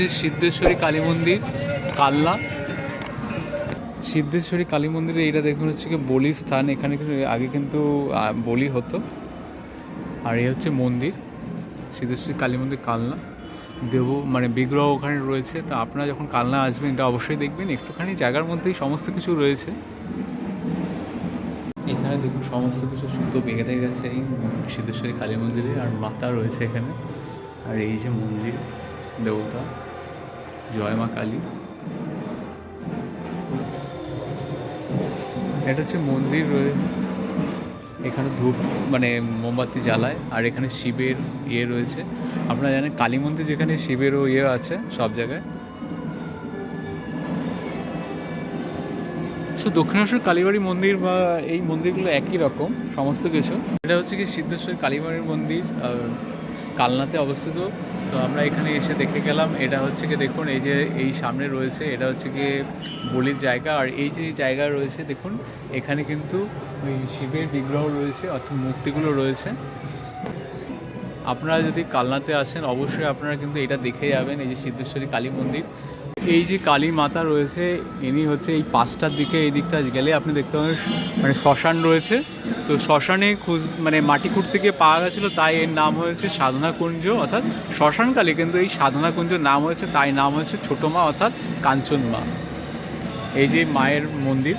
হচ্ছে সিদ্ধেশ্বরী কালী মন্দির, কাল্লা। সিদ্ধেশ্বরী কালী মন্দিরে এটা দেখুন হচ্ছে কি বলি স্থান, এখানে আগে কিন্তু বলি হতো। আর এই হচ্ছে মন্দির, সিদ্ধেশ্বরী কালী মন্দির কালনা দেব মানে বিগ্রহ ওখানে রয়েছে, তো আপনারা যখন কালনা আসবেন, এটা অবশ্যই দেখবেন। একটুখানি জায়গার মধ্যেই সমস্ত কিছু রয়েছে। এখানে দেখুন সমস্ত কিছু সুতো বেঁধে গেছে এই সিদ্ধেশ্বরী কালী মন্দিরে, আর মাতা রয়েছে এখানে। আর এই যে মন্দির, দেবতা। জয় মা কালী। এটা হচ্ছে মন্দির, এখানে ধূপ মানে মোমবাতি জ্বালায়, আর এখানে শিবের ইয়ে রয়েছে। আপনারা জানেন কালী মন্দির যেখানে শিবেরও ইয়ে আছে, সব জায়গায়। সো দক্ষিণেশ্বর কালীবাড়ি মন্দির বা এই মন্দিরগুলো একই রকম, সমস্ত কিছু। এটা হচ্ছে কি সিদ্ধেশ্বর কালীবাড়ির মন্দির কালনাতে অবস্থিত। তো আমরা এখানে এসে দেখে গেলাম, এটা হচ্ছে কি দেখুন, এই যে এই সামনে রয়েছে, এটা হচ্ছে কি বলির জায়গা। আর এই যে জায়গা রয়েছে, দেখুন, এখানে কিন্তু ওই শিবের বিগ্রহ রয়েছে, অর্থাৎ মূর্তিগুলো রয়েছে। আপনারা যদি কালনাতে আসেন, অবশ্যই আপনারা কিন্তু এটা দেখে যাবেন, এই যে সিদ্ধেশ্বরী কালী মন্দির। এই যে কালী মাতা রয়েছে, ইনি হচ্ছে এই পাঁচটার দিকে এই দিকটা গেলে আপনি দেখতে পাবেন মানে শ্মশান রয়েছে। তো শ্মশানে খুঁজ মানে মাটি খুঁড়তে গিয়ে পাওয়া গেছিল, তাই এর নাম হয়েছে সাধনা কুঞ্জ, অর্থাৎ শ্মশানকালী কিন্তু এই সাধনা কুঞ্জ নাম হয়েছে, তাই নাম হয়েছে ছোটো মা, অর্থাৎ কাঞ্চন মা। এই যে মায়ের মন্দির।